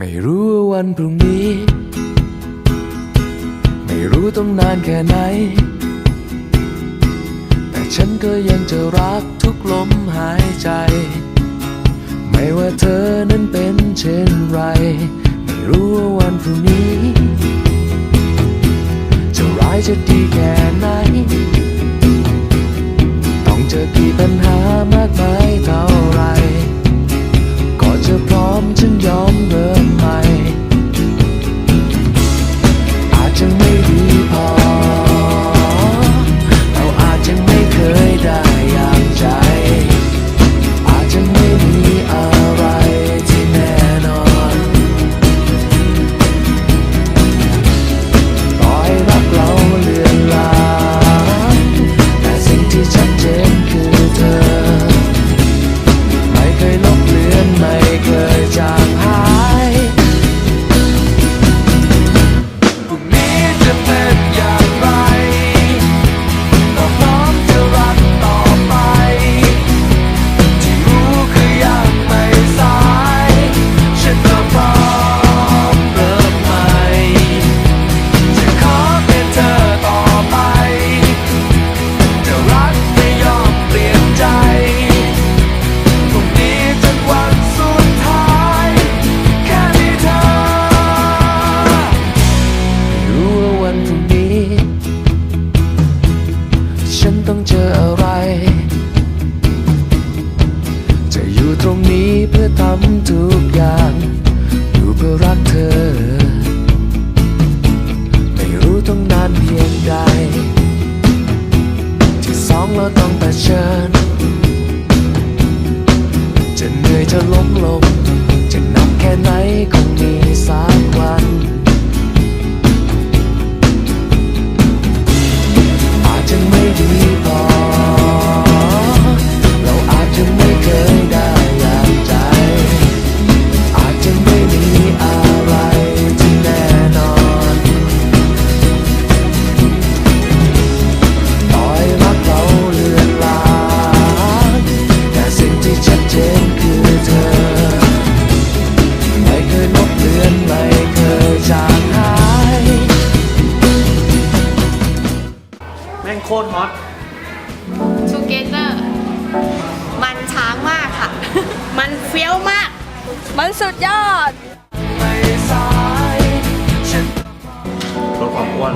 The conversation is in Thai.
ไม่รู้ว่าวันพรุ่งนี้ ไม่รู้ต้องนานแค่ไหน แต่ฉันก็ยังจะรักทุกลมหายใจ ไม่ว่าเธอนั้นเป็นเช่นไร ไม่รู้ว่าวันพรุ่งนี้ จะร้ายจะดีแค่ไหน ต้องเจอกี่ปัญหา ตรงนี้เพื่อทำทุกอย่าง อยู่เพื่อรักเธอ ไม่รู้ต้องนานเพียงใด ที่สองเราต้องเผชิญจะเหนื่อยจะล้มลง จะนับแค่ไหนคงมีสักวัน แม่งโคตรฮอตทูเกเตอร์มันช้างมากค่ะ มันเฟี้ยวมาก มันสุดยอดไม่สายฉันลดความอ้วน